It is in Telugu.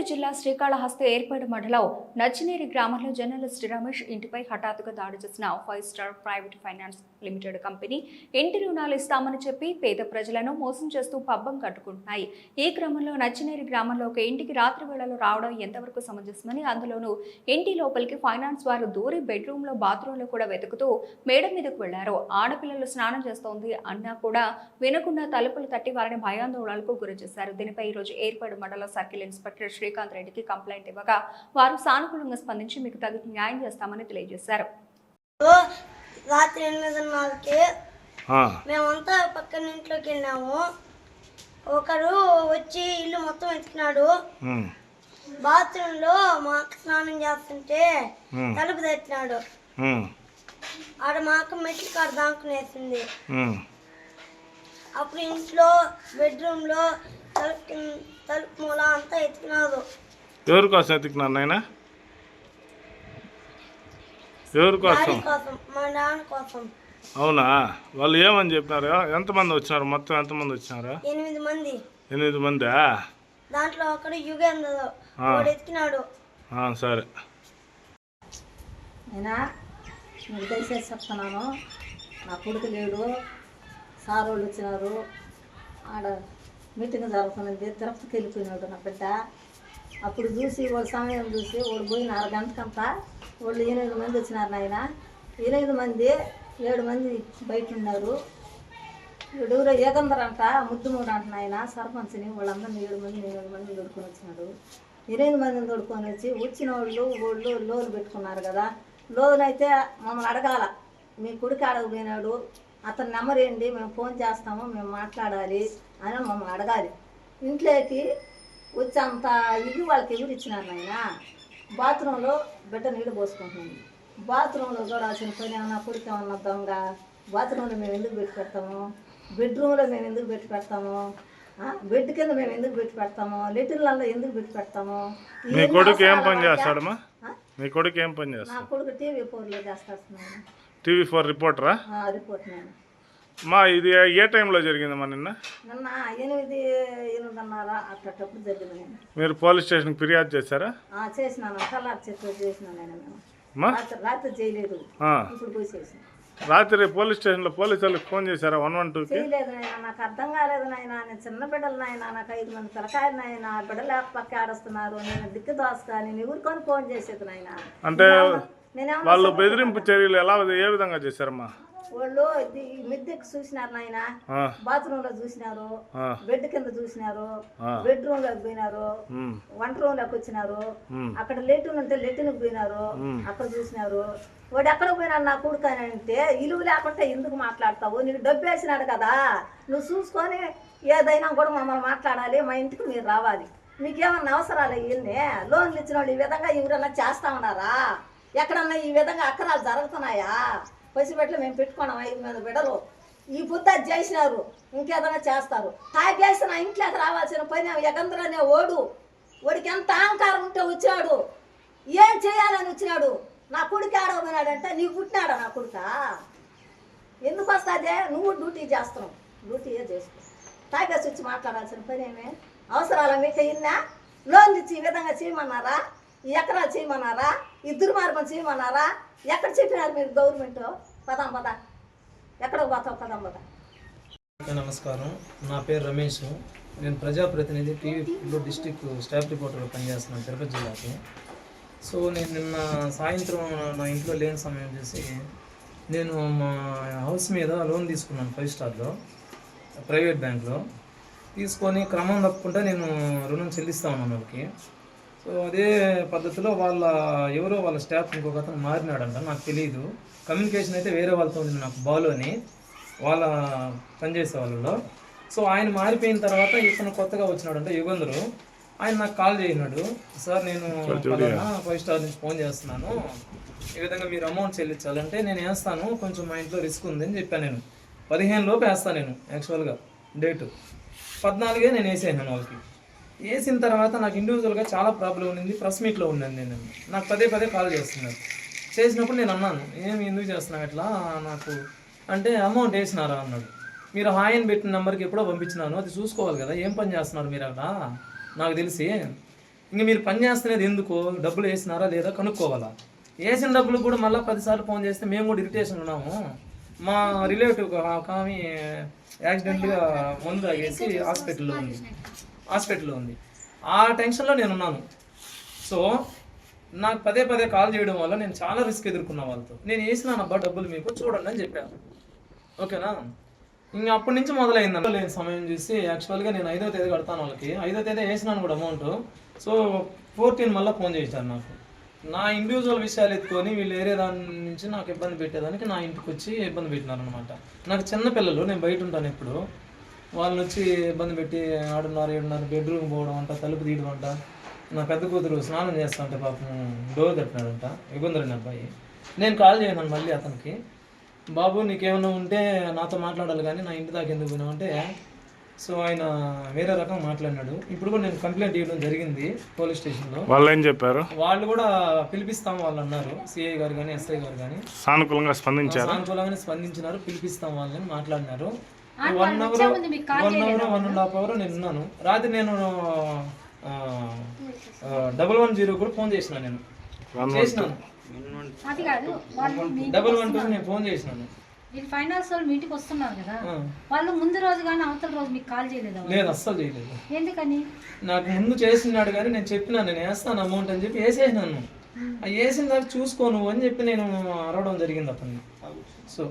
తిరుపతి జిల్లా శ్రీకాళహస్తి ఏర్పాటు మండలం నచ్చినేరి గ్రామంలో జర్నలిస్ట్ రమేష్ ఇంటిపై హఠాత్తుగా దాడి చేసిన five star private finance limited company. ఇంటి రుణాలు ఇస్తామని చెప్పి పేద ప్రజలను మోసం చేస్తూ పబ్బం కట్టుకుంటున్నాయి. ఈ క్రమంలో నచ్చినేరి గ్రామంలో ఒక ఇంటికి రాత్రి వేళలో రావడం ఎంతవరకు సమంజసమని అందులోనూ ఇంటి లోపలికి ఫైనాన్స్ వారు దూరి బెడ్రూమ్లో బాత్రూంలో కూడా వెతుకుతూ మేడ మీదకు వెళ్ళారు. ఆడపిల్లలు స్నానం చేస్తోంది అన్నా కూడా వినకుండా తలుపులు తట్టి వారిని భయాందోళనలకు గురిచేశారు దీనిపై ఈ రోజు ఏర్పాడు మండల సర్కిల్ ఇన్స్పెక్టర్ శ్రీకాంత్ రెడ్డికి కంప్లైంట్ ఇవ్వగా వారు సానుకూలంగా స్పందించి మీకు తగిన న్యాయం చేస్తామని తెలియజేశారు. రాత్రి ఎనిమిదిన్నరకి ఆ, మేమంతా పక్కన ఇంట్లోకి వెళ్ళాము. ఒకరు వచ్చి ఇల్లు మొత్తం వెతికినాడు ఉమ్, బాత్రూంలో మా అక్క స్నానం చేస్తుంటే తలుపు తెచ్చినాడు ఆడ మా అక్క మెట్ల కాడ దాక్కునేసింది ఉమ్. అప్పుడు ఇంట్లో బెడ్రూమ్లో తలుపు కింద- తలుపు మూల అంతా ఎతికినాడు ఎవరి కోసం ఎత్తుకున్నారు నాయన? ఎవరి కోసం? అవునా? వాళ్ళు ఏమని చెప్పినారు ఎంతమంది వచ్చినారు మొత్తం ఎంతమంది వచ్చినారు ఎనిమిది మంది. ఎనిమిది మందా? దాంట్లో ఒకడు యుగేంద్ర. వాడు ఆ, సరే. అయినా నేను దయచేసి చెప్తున్నాను. నా కొడుకు లేడు. సార్ వాళ్ళు వచ్చినారు. ఆడ మీటింగ్ జరుగుతున్నది. తిరుపతికి వెళ్ళిపోయినాడు నా బిడ్డ. అప్పుడు చూసి వాళ్ళ సమయం చూసి వాళ్ళు పోయిన అరగంటకంతా వాళ్ళు ఎనిమిది మంది వచ్చినారు నాయన. ఎనిమిది మంది ఏడు మంది బయట ఉన్నారు. ఏడుగురు ఏకందర్ అంట ముద్దు మూడు అంట నాయన సర్పంచ్ని వాళ్ళందరినీ ఏడు మంది ఎనిమిది మంది దొడుకొని వచ్చినాడు ఎనిమిది మందిని దొడుకొని వచ్చి వచ్చిన వాళ్ళు వాళ్ళు లోన్ పెట్టుకున్నారు కదా. లోన్ అయితే మమ్మల్ని అడగాల. మీ కొడుకు అడగపోయినాడు అతని నెంబర్ ఏంటి? మేము ఫోన్ చేస్తాము మేము మాట్లాడాలి అని మమ్మల్ని అడగాలి. ఇంట్లోకి వచ్చి అంత ఇది వాళ్ళకి ఎవరు ఇచ్చినారు నాయన? బాత్రూంలో బిడ్డ నీళ్ళు పోసుకుంటుంది. బాత్రూంలో చూడాల్సిన పని ఏమన్నా కొడుకు ఏమన్నా దొంగ బాత్రూంలో మేము ఎందుకు పెట్టి పెడతాము? బెడ్రూమ్లో మేము ఎందుకు పెట్టి పెడతాము? బెడ్ కింద మేము ఎందుకు పెట్టి పెడతాము? లెటిన్లలో ఎందుకు పెట్టి పెడతాము? మీ కొడుకు ఏం పని చేస్తాడమ్మా? మీ కొడుకు ఏం పని నా చేస్తాడు? కొడుకు టీవీ ఫోర్లో చేస్తాను టీవీ ఫోర్ రిపోర్టరా? రిపోర్ట్ నేను మా ఇది ఏ టైంలో జరిగిందమ్మా నిన్న? నిన్న ఎనిమిది ఎనిమిదిన్నర అట్టప్పుడు జరిగింది. మీరు పోలీస్ స్టేషన్కి ఫిర్యాదు చేశారా? ఆ, చేసినాను. కలర్ చెట్టు చేసినాను రాత్రి చేయలేదు. ఇప్పుడు చేసిన. రాత్రి పోలీస్ స్టేషన్లో పోలీసు వాళ్ళకి ఫోన్ చేశారా వన్ వన్ టూకి? చేయలేదు నాయన. నాకు అర్థం కాలేదు నాయన. నేను చిన్న బిడ్డలు నాయన. నాకు ఐదు మంది పిల్లకాయలు నాయన. బిడ్డలు పక్క ఆడస్తున్నారు. నేను దిక్కు దోసుకా నేను ఎవరికొని ఫోన్ చేసేది నాయన. అంటే వాళ్ళు బెదిరింపు చర్యలు ఎలా ఏ విధంగా చేశారమ్మా? వాళ్ళు మిద్దెకి చూసినారు నాయన. బాత్రూమ్లో చూసినారు. బెడ్ కింద చూసినారు. బెడ్రూమ్లోకి పోయినారు. వంట రూమ్లోకి వచ్చినారు అక్కడ లెటిన్ ఉంటే లెటిన్ పోయినారు. అక్కడ చూసినారు. వాడు ఎక్కడ పోయినాడు నా కొడుకు అని అంటే ఇలువ లేకుంటే ఎందుకు మాట్లాడతావు? నీకు డబ్బు వేసినాడు కదా. నువ్వు చూసుకొని ఏదైనా కూడా మమ్మల్ని మాట్లాడాలి మా ఇంటికి మీరు రావాలి. మీకేమన్నా అవసరాలు ఇల్ని లోన్లు ఇచ్చిన వాళ్ళు ఈ విధంగా ఎవరన్నా చేస్తా ఉన్నారా? ఎక్కడన్నా ఈ విధంగా అక్కరాలు జరుగుతున్నాయా? పసిబెట్లు మేము పెట్టుకున్నాం ఐదు మంది బిడ్డలు. ఈ బుద్ధ చేసినారు. ఇంకేదైనా చేస్తారు. తాగేసిన ఇంట్లోకి రావాల్సిన పని ఎగంద్రనే ఓడు. వాడికి ఎంత అహంకారం ఉంటే వచ్చాడు. ఏం చేయాలని వచ్చినాడు. నా కొడుకు ఆడబోయినాడంటే నీకు పుట్టినాడా నా కొడుక? ఎందుకు వస్తాదే? నువ్వు డ్యూటీ చేస్తున్నావు. డ్యూటీయే చేసుకో. తాగేసి వచ్చి మాట్లాడాల్సిన పని ఏమే? అవసరాల మీకు ఇన్నా? లోన్ ఇచ్చి ఈ విధంగా చేయమన్నారా? ఈ ఎకరాలు చేయమన్నారా? ఇద్దరు దుర్మార్గం చేయమన్నారా? ఎక్కడ చెప్పినారు మీరు గవర్నమెంట్ పదాం పద. ఎక్కడ పోతావు? పదాం పద. నమస్కారం. నా పేరు రమేష్. నేను ప్రజాప్రతినిధి టీవీలో డిస్టిక్ స్టాఫ్ రిపోర్టర్గా పనిచేస్తున్నాను తిరుపతి జిల్లాకి. సో నేను నిన్న సాయంత్రం నా ఇంట్లో లేని సమయం చేసి నేను మా హౌస్ మీద లోన్ తీసుకున్నాను ఫైవ్ స్టార్లో ప్రైవేట్ బ్యాంక్లో. తీసుకొని క్రమం తప్పకుండా నేను రుణం చెల్లిస్తా ఉన్నాను వాళ్ళకి. సో అదే పద్ధతిలో వాళ్ళ ఎవరో వాళ్ళ స్టాఫ్ ఇంకొక అతను మారినాడంట నాకు తెలియదు కమ్యూనికేషన్ అయితే వేరే వాళ్ళతో ఉంది నాకు బాలు అని వాళ్ళ పనిచేసే వాళ్ళలో. సో ఆయన మారిపోయిన తర్వాత ఇతను కొత్తగా వచ్చినాడంటే యుగంధరు ఆయన నాకు కాల్ చేసినాడు సార్ నేను ఫైవ్ స్టార్ నుంచి ఫోన్ చేస్తున్నాను. ఈ విధంగా మీరు అమౌంట్ చెల్లించాలంటే నేను వేస్తాను. కొంచెం మా ఇంట్లో రిస్క్ ఉంది అని చెప్పాను నేను. పదిహేను లోపు వేస్తాను నేను యాక్చువల్గా డేటు. పద్నాలుగే నేను వేసేసాను వాళ్ళకి. వేసిన తర్వాత నాకు ఇండివిజువల్గా చాలా ప్రాబ్లం ఉంది ప్రెస్ మీట్లో ఉన్నాను నేను. నాకు పదే పదే కాల్ చేస్తున్నారు. చేసినప్పుడు నేను అన్నాను ఏమి ఎందుకు చేస్తున్నావు ఇట్లా? నాకు అంటే అమౌంట్ వేసినారా? అన్నాడు. మీరు హాయ్ అని పెట్టిన నెంబర్కి ఎప్పుడో పంపించినాను. అది చూసుకోవాలి కదా ఏం పని చేస్తున్నారు మీరు అక్కడ నాకు తెలిసి ఇంక మీరు పని చేస్తున్నది ఎందుకు? డబ్బులు వేసినారా లేదా కనుక్కోవాలా? వేసిన డబ్బులు కూడా మళ్ళీ పదిసార్లు ఫోన్ చేస్తే మేము కూడా ఇరిటేషన్ ఉన్నాము. మా రిలేటివ్ ఒక ఆమె యాక్సిడెంట్గా మందు తాగేసి హాస్పిటల్లో ఉంది. హాస్పిటల్లో ఉంది. ఆ టెన్షన్లో నేను ఉన్నాను సో నాకు పదే పదే కాల్ చేయడం వల్ల నేను చాలా రిస్క్ ఎదుర్కొన్న వాళ్ళతో. నేను వేసినానబ్బా డబ్బులు మీకు చూడండి అని చెప్పాను ఓకేనా? ఇంకా అప్పటి నుంచి మొదలైంది లేని సమయం చూసి యాక్చువల్గా నేను ఐదో తేదీ కడతాను వాళ్ళకి. ఐదో తేదీ వేసినాను కూడా అమౌంట్. సో ఫోర్టీన్ మళ్ళీ ఫోన్ చేశారు నాకు. నా ఇండివిజువల్ విషయాలు ఎత్తుకొని వీళ్ళు వేరే దాని నుంచి నాకు ఇబ్బంది పెట్టేదానికి నా ఇంటికి వచ్చి ఇబ్బంది పెట్టినారనమాట నాకు చిన్న పిల్లలు నేను బయట ఉంటాను ఎప్పుడు. వాళ్ళని వచ్చి ఇబ్బంది పెట్టి ఆడున్నారు ఏడున్నారు బెడ్రూమ్ పోవడం అంట తలుపు తీయడం అంట. నా పెద్ద కూతురు స్నానం చేస్తా ఉంటే పాపం డోర్ తట్టినాడంట ఇబ్బంది అబ్బాయి. నేను కాల్ చేయను మళ్ళీ అతనికి. బాబు నీకేమైనా ఉంటే నాతో మాట్లాడాలి కానీ నా ఇంటి దాకా ఎందుకు పోయినావు? అంటే సో ఆయన వేరే రకం మాట్లాడినాడు. ఇప్పుడు కూడా నేను కంప్లైంట్ ఇవ్వడం జరిగింది పోలీస్ స్టేషన్లో. వాళ్ళు ఏం చెప్పారు? వాళ్ళు కూడా పిలిపిస్తాం వాళ్ళు అన్నారు. సిఐ గారు కానీ ఎస్ఐ గారు కానీ సానుకూలంగా స్పందించారు? సానుకూలంగానే స్పందించినారు పిలిపిస్తాం వాళ్ళని మాట్లాడినారు. One hour one hour one and half hour నేను ఉన్నాను రాత్రి నేను డబల్ వన్ జీరో కూడా ఫోన్ చేసిన నేను. చేసినాను. డబల్ వన్ టూ నేను ఫోన్ చేసినాను. మీరు ఫైనాన్స్ వాళ్ళు మీ ఇంటికి వస్తున్నారు కదా. వాళ్ళు ముందు రోజు కానీ అవతల రోజు మీకు కాల్ చేయలేదా లేదు అస్సలు చేయలేదు. ఎందుకని? నాకు ముందు చేసినాడు కానీ నేను చెప్పినా నేను వేస్తాను అమౌంట్ అని చెప్పి వేసేసినాను. ఆ వేసిన దాకా చూసుకో నువ్వు అని చెప్పి నేను అరవడం జరిగింది అతన్ని. సో